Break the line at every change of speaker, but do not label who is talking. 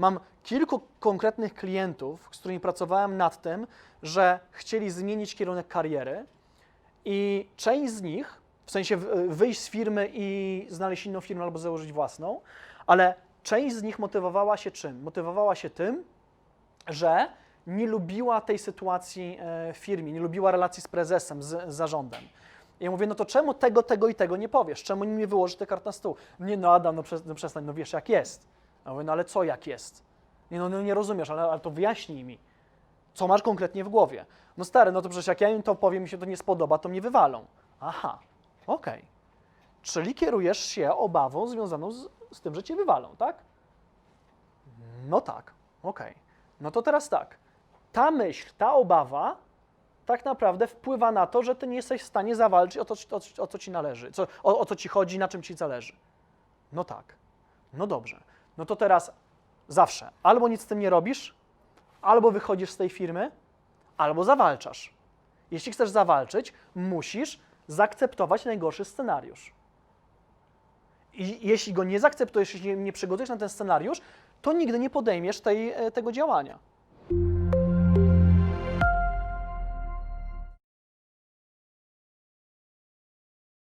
Mam kilku konkretnych klientów, z którymi pracowałem nad tym, że chcieli zmienić kierunek kariery i część z nich, w sensie wyjść z firmy i znaleźć inną firmę albo założyć własną, ale część z nich motywowała się czym? Motywowała się tym, że nie lubiła tej sytuacji e, w firmie, nie lubiła relacji z prezesem, z, zarządem. Ja mówię, no to czemu tego, tego i tego nie powiesz? Czemu nie wyłożysz te kart na stół? Nie, no Adam, no, no przestań, no wiesz jak jest. Ja mówię, no ale co jak jest? Nie, no, no nie rozumiesz, ale, ale to wyjaśnij mi. Co masz konkretnie w głowie? No stary, no to przecież jak ja im to powiem, mi się to nie spodoba, to mnie wywalą. Aha, okej. Czyli kierujesz się obawą związaną z, z tym, że cię wywalą, tak? No tak, okej. No to teraz tak. Ta myśl, ta obawa tak naprawdę wpływa na to, że ty nie jesteś w stanie zawalczyć o to, o, o co ci należy, co, o, o co ci chodzi, na czym ci zależy. No tak. No dobrze. No to teraz zawsze albo nic z tym nie robisz, albo wychodzisz z tej firmy, albo zawalczasz. Jeśli chcesz zawalczyć, musisz zaakceptować najgorszy scenariusz. I jeśli go nie zaakceptujesz, jeśli nie, przygotujesz na ten scenariusz, to nigdy nie podejmiesz tej, e, tego działania.